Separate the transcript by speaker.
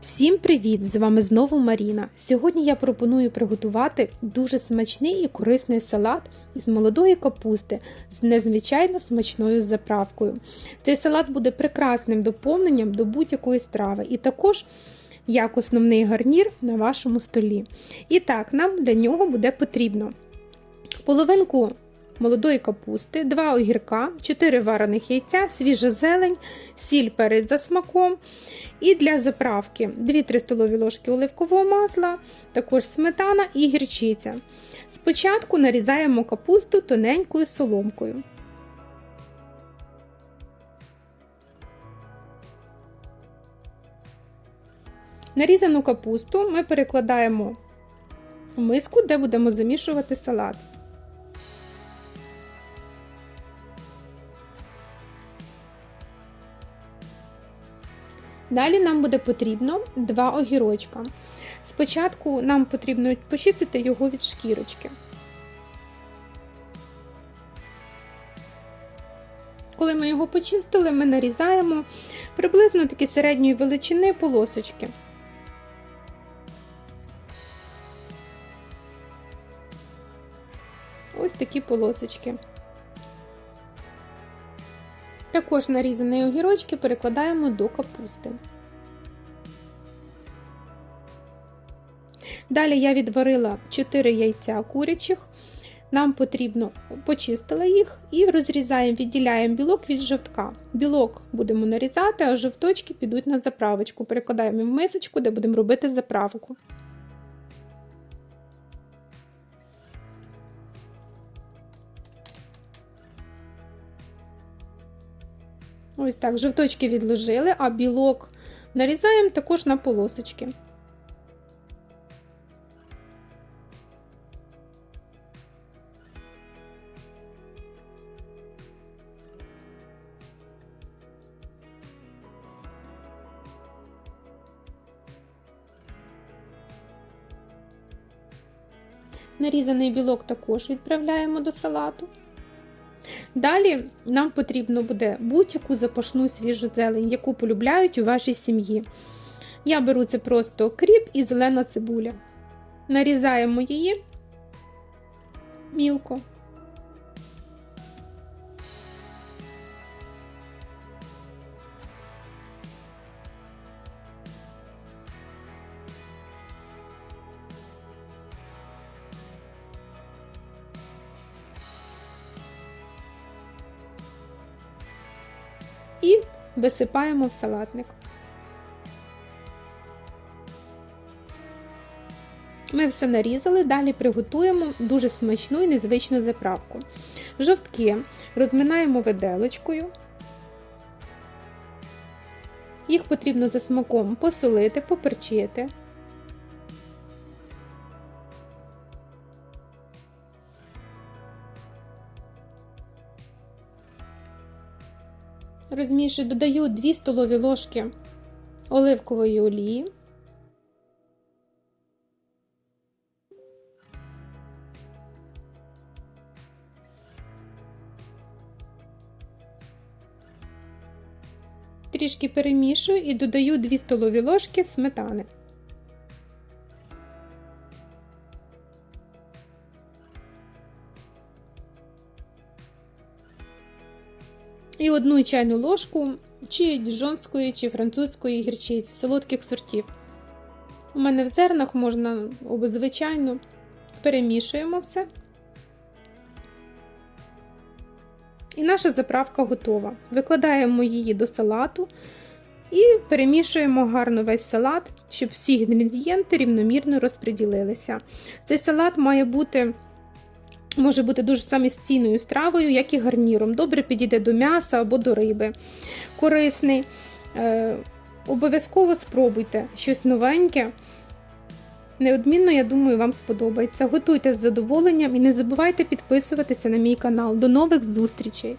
Speaker 1: Всім привіт! З вами знову Маріна. Сьогодні я пропоную приготувати дуже смачний і корисний салат із молодої капусти з незвичайно смачною заправкою. Цей салат буде прекрасним доповненням до будь-якої страви, і також як основний гарнір на вашому столі. І так, нам для нього буде потрібно половинку молодої капусти, 2 огірка, 4 варених яйця, свіжа зелень, сіль перець за смаком. І для заправки 2-3 столові ложки оливкового масла, також сметана і гірчиця. Спочатку нарізаємо капусту тоненькою соломкою. Нарізану капусту ми перекладаємо в миску, де будемо замішувати салат. Далі нам буде потрібно два огірочка. Спочатку нам потрібно почистити його від шкірочки. Коли ми його почистили, ми нарізаємо приблизно такі середньої величини полосочки. Ось такі полосочки. Також нарізані огірочки перекладаємо до капусти. Далі я відварила 4 яйця курячих. Нам потрібно почистила їх і розрізаємо, відділяємо білок від жовтка. Білок будемо нарізати, а жовточки підуть на заправочку. Перекладаємо в мисочку, де будемо робити заправку. Ось так, жовточки відложили, а білок нарізаємо також на полосочки. Нарізаний білок також відправляємо до салату. Далі нам потрібно буде будь-яку запашну свіжу зелень, яку полюбляють у вашій сім'ї. Я беру це просто кріп і зелена цибуля. Нарізаємо її мілко. І висипаємо в салатник. Ми все нарізали, далі приготуємо дуже смачну і незвичну заправку. Жовтки розминаємо виделочкою. Їх потрібно за смаком посолити, поперчити. Розмішую, додаю 2 столові ложки оливкової олії. Трішки перемішую і додаю 2 столові ложки сметани. І одну чайну ложку чи діжонської, чи французької гірчиці, солодких сортів. У мене в зернах можна звичайно перемішуємо все. І наша заправка готова. Викладаємо її до салату і перемішуємо гарно весь салат, щоб всі інгредієнти рівномірно розподілилися. Цей салат має бути може бути дуже самостійною стравою, як і гарніром. Добре підійде до м'яса або до риби. Корисний. Е, Обов'язково спробуйте щось новеньке. Неодмінно, я думаю, вам сподобається. Готуйте з задоволенням і не забувайте підписуватися на мій канал. До нових зустрічей!